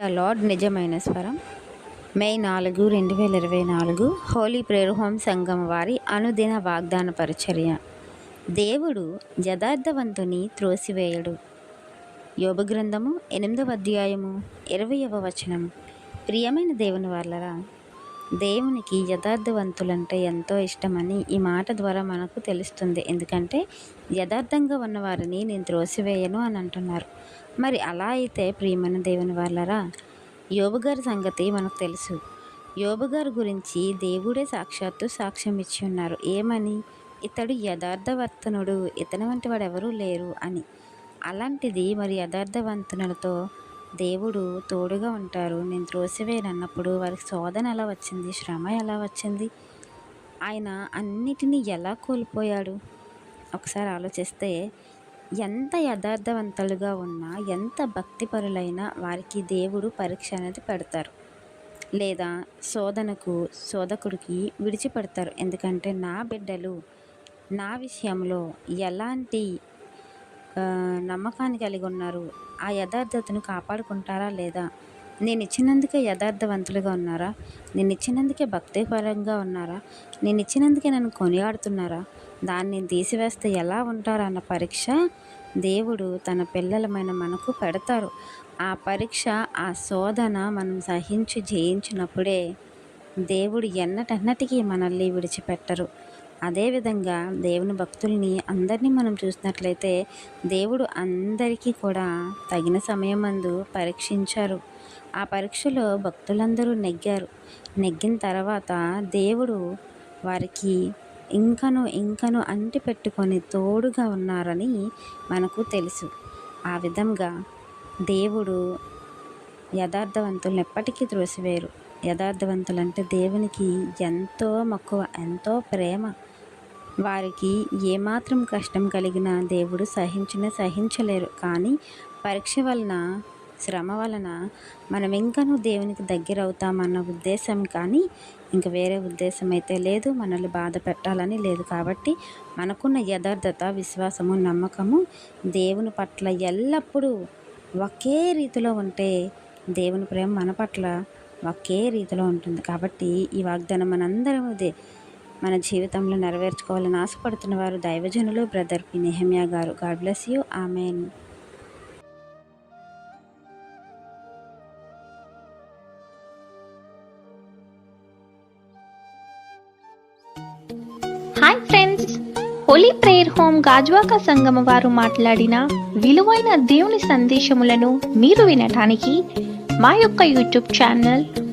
The lord నిజమైన స్వరం మే నాలుగు రెండు వేల ఇరవై నాలుగు హోలీ ప్రేరు హోమ్ సంఘం వారి అనుదిన వాగ్దాన పరిచర్య దేవుడు యథార్థవంతుని త్రోసివేయడు. యోగ గ్రంథము ఎనిమిదవ అధ్యాయము ఇరవయవ వచనం ప్రియమైన దేవుని వాళ్ళరా దేవునికి యథార్థవంతులంటే ఎంతో ఇష్టమని ఈ మాట ద్వారా మనకు తెలుస్తుంది. ఎందుకంటే యథార్థంగా ఉన్నవారిని నేను త్రోసివేయను అని అంటున్నారు. మరి అలా అయితే ప్రియమైన దేవుని వాళ్ళరా యోబు గారి సంగతి మనకు తెలుసు. యోబు గారి గురించి దేవుడే సాక్షాత్తు సాక్ష్యం ఇచ్చి ఉన్నారు. ఏమని? ఇతడు యథార్థవర్తనుడు ఇతని వంటి వాడు ఎవరూ లేరు అని. అలాంటిది మరి యథార్థవంతునులతో దేవుడు తోడుగా ఉంటారు. నేను త్రోసివేయనన్నప్పుడు వారికి శోధన ఎలా వచ్చింది? శ్రమ ఎలా వచ్చింది? ఆయన అన్నిటినీ ఎలా కోల్పోయాడు? ఒకసారి ఆలోచిస్తే ఎంత యథార్థవంతులుగా ఉన్నా ఎంత భక్తిపరులైనా వారికి దేవుడు పరీక్ష అనేది పెడతారు. లేదా శోధనకు శోధకుడికి విడిచిపెడతారు. ఎందుకంటే నా బిడ్డలు నా విషయంలో ఎలాంటి నమ్మకాన్ని కలిగి ఉన్నారు. ఆ యథార్థతను కాపాడుకుంటారా లేదా? నేను ఇచ్చినందుకే యథార్థవంతులుగా ఉన్నారా? నేను ఇచ్చినందుకే భక్తిపరంగా ఉన్నారా? నేను ఇచ్చినందుకే నన్ను కొనియాడుతున్నారా? దాన్ని తీసివేస్తే ఎలా ఉంటారా అన్న పరీక్ష దేవుడు తన పిల్లలమైన మనకు పెడతారు. ఆ పరీక్ష ఆ శోధన మనం సహించి జయించినప్పుడే దేవుడు ఎన్నటన్నటికీ మనల్ని విడిచిపెట్టరు. అదేవిధంగా దేవుని భక్తుల్ని అందరినీ మనం చూసినట్లయితే దేవుడు అందరికీ కూడా తగిన సమయమందు పరీక్షించారు. ఆ పరీక్షలో భక్తులందరూ నెగ్గారు. నెగ్గిన తర్వాత దేవుడు వారికి ఇంకను ఇంకను అంటి పెట్టుకొని తోడుగా ఉన్నారని మనకు తెలుసు. ఆ విధంగా దేవుడు యథార్థవంతులను ఎప్పటికీ త్రోసివేయరు. యథార్థవంతులంటే దేవునికి ఎంతో మక్కువ ఎంతో ప్రేమ. వారికి ఏమాత్రం కష్టం కలిగినా దేవుడు సహించిన సహించలేరు. కానీ పరీక్ష వలన శ్రమ వలన మనం ఇంకనూ దేవునికి దగ్గర అవుతామన్న ఉద్దేశం కానీ ఇంక వేరే ఉద్దేశం అయితే లేదు. మనల్ని బాధ పెట్టాలని లేదు. కాబట్టి మనకున్న యథార్థత విశ్వాసము నమ్మకము దేవుని పట్ల ఎల్లప్పుడూ ఒకే రీతిలో ఉంటే దేవుని ప్రేమ మన పట్ల ఒకే రీతిలో ఉంటుంది. కాబట్టి ఈ వాగ్దానం మనందరం మన జీవితంలో నెరవేర్చుకోవాలని ఆశపడుతున్న వారు దైవజనులు బ్రదర్ పి. నెహమ్యా గారు. God bless you. Amen. Hi friends holy prayer home Gajuwaka సంగమ వారు మాట్లాడిన విలువైన దేవుని సందేశములను మీరు వినటానికి మా యొక్క యూట్యూబ్ ఛానల్